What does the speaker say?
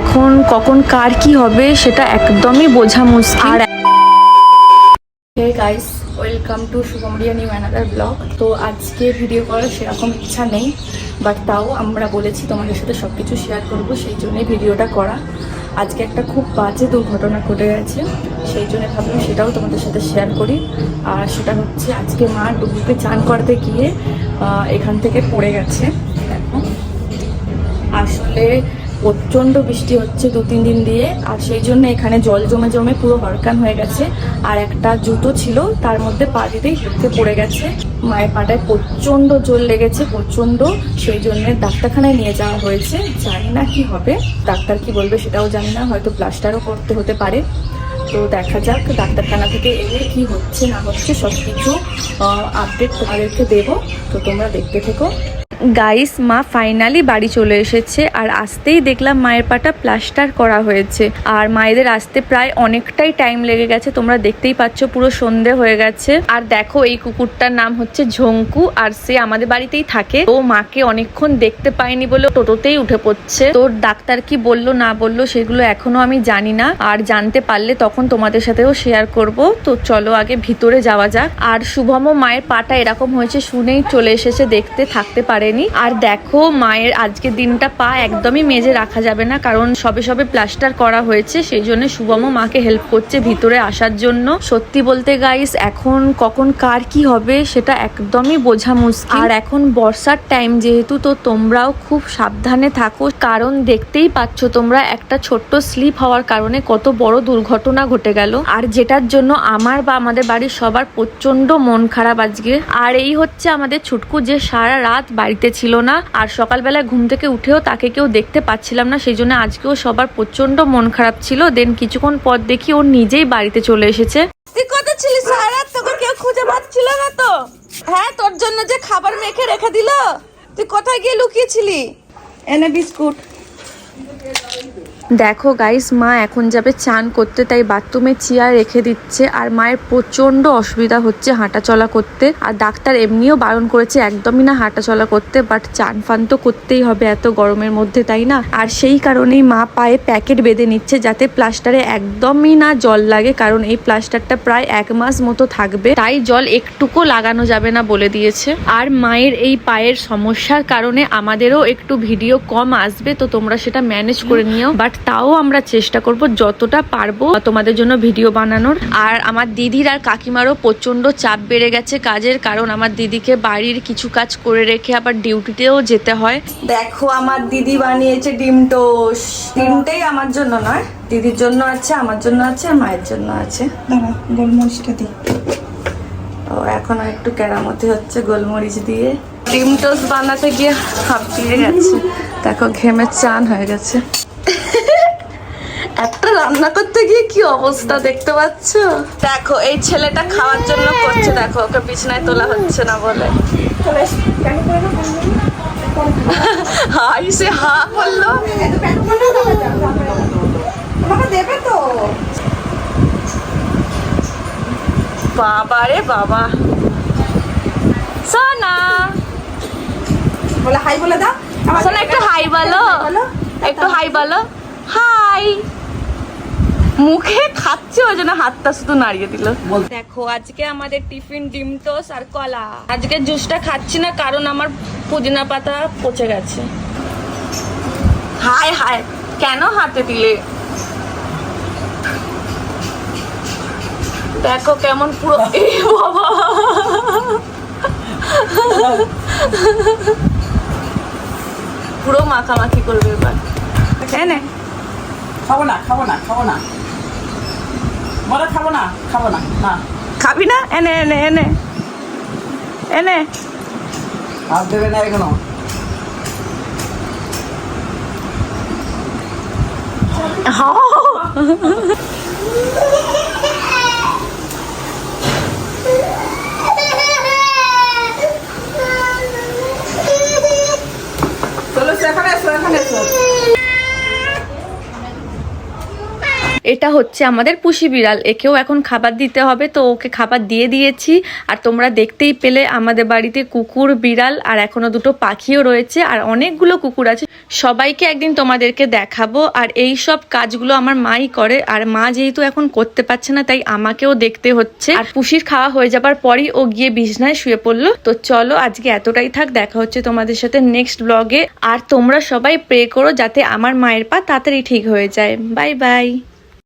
এখন কখন কার কি হবে সেটা একদমই বোঝা মুশকিল। আর হে গাইস ওয়েলকাম টু শুভমরিয়া নিউ অ্যানাদার ব্লগ তো আজকে ভিডিও করার সেরকম ইচ্ছা নেই বাট তাও আমরা বলেছি তোমাদের সাথে সব কিছু শেয়ার করব সেই জন্যই ভিডিওটা করা। আজকে একটা খুব বাজে দুর্ঘটনা ঘটে গেছে সেই জন্য ভাবলাম সেটাও তোমাদের সাথে শেয়ার করি। আর সেটা হচ্ছে আজকে মা ডুবুকে চান করতে গিয়ে এখান থেকে পড়ে গেছে। দেখো। আসলে প্রচণ্ড বৃষ্টি হচ্ছে দু, তিন দিন দিয়ে, আর সেই জন্য এখানে জল জমে জমে পুরো হরকান হয়ে গেছে। আর একটা জুতো ছিল, তার মধ্যে পা দিতেই হেঁটে পড়ে গেছে। মায়ের পাটায় প্রচণ্ড জল লেগেছে, প্রচণ্ড। সেই জন্য ডাক্তারখানায় নিয়ে যাওয়া হয়েছে। জানি না কি হবে। ডাক্তার কি বলবে সেটাও জানি না, হয়তো প্লাস্টারও করতে হতে পারে। তো দেখা যাক, ডাক্তারখানা থেকে এলে কি হচ্ছে, না হচ্ছে সব কিছু আপডেট তোমাদেরকে দেবো। তো তোমরা দেখতে থেকো। গাইস, মা ফাইনালি বাড়ি চলে এসেছে আর আসতেই দেখলাম মায়ের পাটা প্লাস্টার করা হয়েছে। আর মায়েদের আসতে প্রায় অনেকটাই টাইম লেগে গেছে, তোমরা দেখতেই পাচ্ছ পুরো সন্ধে হয়ে গেছে। আর দেখো এই কুকুরটার নাম হচ্ছে ঝঙ্কু আর সে আমাদের বাড়িতেই থাকে। ও মাকে অনেকক্ষণ দেখতে পায়নি বলে টোটোতেই উঠে পড়ছে। তোর ডাক্তার কি বলল, না বলল, সেগুলো এখনও আমি জানি না। আর জানতে পারলে তখন তোমাদের সাথেও শেয়ার করব। তো চলো আগে ভিতরে যাওয়া যাক। আর শুভম মায়ের পাটা এরকম হয়েছে, শুনেই চলে এসেছে দেখতে, থাকতে পারেনি। আর দেখো, মায়ের আজকে দিনটা পা একদমই মেজে রাখা যাবে না, কারণ সবে সবে প্লাস্টার করা হয়েছে, সেই জন্য শুভম মাকে হেল্প করছে ভিতরে আসার জন্য। সত্যি বলতে গাইস এখন কখন কার কি হবে সেটা একদমই বোঝা মুশকিল। আর এখন বর্ষার টাইম যেহেতু তো তোমরাও খুব সাবধানে থাকো, কারণ দেখতেই পাচ্ছ তোমরা একটা ছোট্ট স্লিপ হওয়ার কারণে কত বড় দুর্ঘটনা ঘটে গেল। আর যেটার জন্য আমার বা আমাদের বাড়ির সবার প্রচণ্ড মন খারাপ আজকে। আর এই হচ্ছে আমাদের ছুটকু যে সারা রাত বাড়িতে ছিল না। আর সকালবেলায় ঘুম থেকে উঠেও তাকে কেউ দেখতে পাচ্ছিলাম না সেই জন্য আজকেও সবার প্রচণ্ড মন খারাপ ছিল। দেন কিছুক্ষণ পর দেখি ও নিজেই বাড়িতে চলে এসেছে। তুই কত ছিলিস সারা তোকে কেউ খুঁজে পাচ্ছিল না তো? হ্যাঁ তোর জন্য যে খাবার মেখে রেখে দিল? তুই কোথায় গিয়ে লুকিয়েছিলি? এনে বিস্কুট। দেখো গাইস মা এখন যাবে চান করতে, তাই বাথরুমে চেয়ার রেখে দিচ্ছে। আর মায়ের প্রচণ্ড অসুবিধা হচ্ছে হাঁটা চলা করতে। আর ডাক্তার এমনিও বারণ করেছে, একদমই না হাঁটা চলা করতে বাট চান ফান তো করতেই হবে এত গরমের মধ্যে, তাই না? আর সেই কারণেই মা পায়ে প্যাকেট বেঁধে নিচ্ছে, যাতে প্লাস্টারে একদমই না জল লাগে, কারণ এই প্লাস্টারটা প্রায় এক মাস মতো থাকবে। তাই জল একটুকু লাগানো যাবে না বলে দিয়েছে। আর মায়ের এই পায়ের সমস্যার কারণে আমাদেরও একটু ভিডিও কম আসবে, তো তোমরা সেটা ম্যানেজ করে নিও। বাট তাও আমরা চেষ্টা করব যতটা পারব তোমাদের জন্য ভিডিও বানানোর। আর আমার দিদির আর কাকিমারও প্রচণ্ড চাপ বেড়ে গেছে কাজের কারণ আমার দিদিকে বাড়ির কিছু কাজ করে রেখে আবার ডিউটিতেও যেতে হয়। দেখো, আমার দিদি বানিয়েছে ডিম টোস ডিমটাই আমার জন্য নয়। দিদির জন্য আছে, আমার জন্য আছে, আর মায়ের জন্য আছে। গোলমরিচটা দিই। ও, এখন একটু কেরামতি হচ্ছে গোলমরিচ দিয়ে। ডিম টোস বানাতে গিয়ে হাঁপিয়ে গেছে। দেখো, ঘেমে চান হয়ে গেছে। রান্না করতে গিয়ে কি অবস্থা দেখতে পাচ্ছ? দেখো এই ছেলেটা খাওয়ার জন্য করছে দেখো ওকে বিছনায় তোলা হচ্ছে না বলে। হাই সে হা করল দেবে তো বাবা। রে বাবা সোনা। বলে হাই বলে দাও। সোনা একটু হাই বলো বলো। একটু হাই বলো। হাই। মুখে খাচ্ছে ওই জন্য হাতটা শুধু নাড়িয়ে দিল। দেখো আজকে আমাদের টিফিন ডিম টোস আর কলা। আজকে জুসটা খাচ্ছি না কারণ আমার পুদিনা পাতা পচে গেছে। হায় হাই কেন হাতে দিলে? দেখো কেমন পুরো বাবা। পুরো মাখামাখি করবে এবার। হ্যাঁ না। খাব না খাব না খাব না। বলে খাব না খাব না না। খাবি না? এনে এনে এনে। এনে। হাত দেবে না এখনও। চলো এসো, এখানে এসো এখানে এসো এটা হচ্ছে আমাদের পুষি বিড়াল। একেও এখন খাবার দিতে হবে, তো ওকে খাবার দিয়ে দিয়েছি। আর তোমরা দেখতেই পেলে আমাদের বাড়িতে কুকুর, বিড়াল আর এখনও দুটো পাখিও রয়েছে আর অনেকগুলো কুকুর আছে। সবাইকে একদিন তোমাদেরকে দেখাবো আর এই সব কাজগুলো আমার মাই করে আর মা যেহেতু এখন করতে পারছে না, তাই আমাকেও দেখতে হচ্ছে। আর পুষির খাওয়া হয়ে যাবার পরই ও গিয়ে বিছনায় শুয়ে পড়ল। তো চলো আজকে এতটাই থাক, দেখা হচ্ছে তোমাদের সাথে নেক্সট ব্লগে আর তোমরা সবাই প্রে করো যাতে আমার মায়ের পা তাড়াতাড়ি ঠিক হয়ে যায়। Bye bye